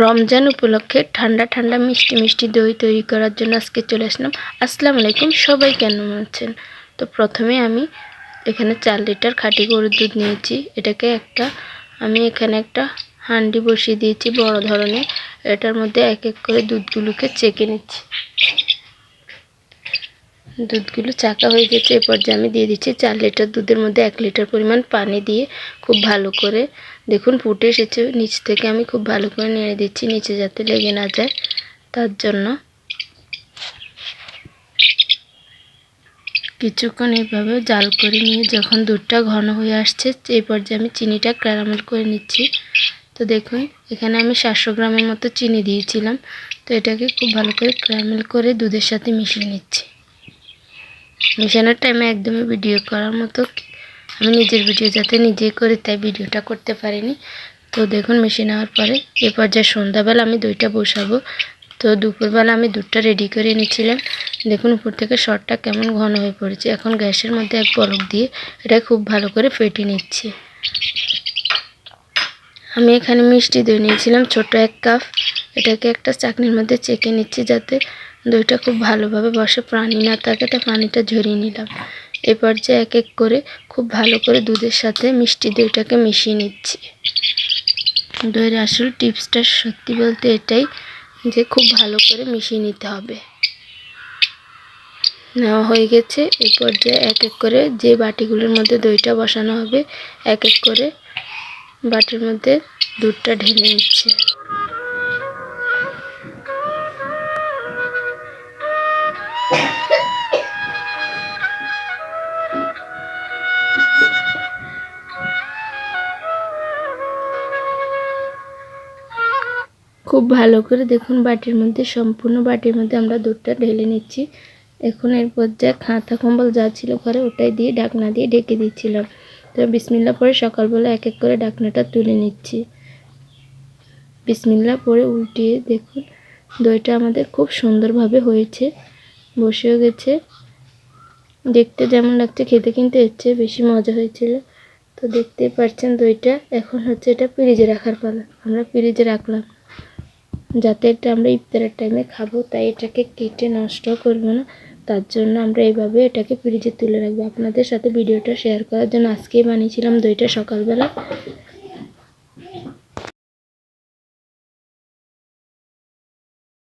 রমজান উপলক্ষে ঠান্ডা ঠান্ডা মিষ্টি মিষ্টি দই তৈরি করার জন্য আজকে চলে আসলাম। আসসালামু আলাইকুম, সবাই কেন আছেন? তো প্রথমে আমি এখানে চার লিটার খাঁটি গরুর দুধ নিয়েছি। এটাকে একটা, আমি এখানে একটা হান্ডি বসিয়ে দিয়েছি বড় ধরনের। এটার মধ্যে এক এক করে দুধগুলোকে চেকে নিচ্ছি। দুধগুলো চাকা হয়ে গেছে। এ পর্যায়ে আমি দিয়ে দিচ্ছি চার লিটার দুধের মধ্যে এক লিটার পরিমাণ পানি দিয়ে খুব ভালো করে দেখুন ফুটে এসেছে। নিচ থেকে আমি খুব ভালো করে নেড়ে দিচ্ছি নিচে যাতে লেগে না যায়। তার জন্য কিছুক্ষণ এইভাবে জাল করে নিয়ে যখন দুধটা ঘন হয়ে আসছে এই পর্যায়ে আমি চিনিটা ক্যারামেল করে নিচ্ছি। তো দেখুন, এখানে আমি সাতশো গ্রামের মতো চিনি দিয়েছিলাম। তো এটাকে খুব ভালো করে ক্যারামেল করে দুধের সাথে মিশিয়ে নিচ্ছি। মিশানোর টাইমে একদমই ভিডিও করার মতো আমি নিজের ভিডিও যাতে নিজেই করি, তাই ভিডিওটা করতে পারিনি। তো দেখুন মিশিয়ে নেওয়ার পরে এ পর্যায়ে সন্ধ্যাবেলা আমি দুইটা বসাবো। তো দুপুরবেলা আমি দুধটা রেডি করে এনেছিলাম। দেখুন, উপর থেকে শর্টটা কেমন ঘন হয়ে পড়েছে। এখন গ্যাসের মধ্যে এক বরফ দিয়ে এটা খুব ভালো করে ফেটে নিচ্ছি। আমি এখানে মিষ্টি দই নিয়েছিলাম, ছোট এক কাপ। এটাকে একটা চাকনির মধ্যে চেকে নিচ্ছি যাতে দইটা খুব ভালোভাবে বসে প্রাণী না থাকে তা পানিটা ঝরিয়ে নিলাম। এ পর্যায়ে এক এক করে খুব ভালো করে দুধের সাথে মিষ্টি দইটাকে মিশিয়ে নিচ্ছি। দইয়ের আসল টিপসটা সত্যি বলতে এটাই যে খুব ভালো করে মিশিয়ে নিতে হবে। নেওয়া হয়ে গেছে। এ পর্যায়ে এক এক করে যে বাটিগুলোর মধ্যে দইটা বসানো হবে এক এক করে বাটির মধ্যে দুধটা ঢেলে নিচ্ছে। খুব ভালো করে দেখুন বাটির মধ্যে, সম্পূর্ণ বাটির মধ্যে আমরা দুধটা ঢেলে নিচ্ছি। এখন এর পর্যায়ে খাতা কম্বল যা ছিল ঘরে ওটাই দিয়ে ঢাকনা দিয়ে ঢেকে দিচ্ছিলাম। তো বিসমিল্লা পরে সকালবেলা এক এক করে ঢাকনাটা তুলে নিচ্ছি। বিসমিল্লা পরে উল্টিয়ে দেখুন, দইটা আমাদের খুব সুন্দরভাবে হয়েছে, বসেও গেছে। দেখতে যেমন লাগছে, খেতে কিন্তু এর চেয়ে বেশি মজা হয়েছিল। তো দেখতেই পাচ্ছেন দইটা, এখন হচ্ছে এটা ফ্রিজে রাখার পালা। আমরা ফ্রিজে রাখলাম। যাতে এটা আমরা ইফতারের টাইমে খাব, তাই এটাকে কেটে নষ্ট করব না। তার জন্য আমরা এইভাবে এটাকে ফ্রিজে তুলে রাখব। আপনাদের সাথে ভিডিওটা শেয়ার করার জন্য আজকেই বানিয়েছিলাম দইটা সকালবেলা।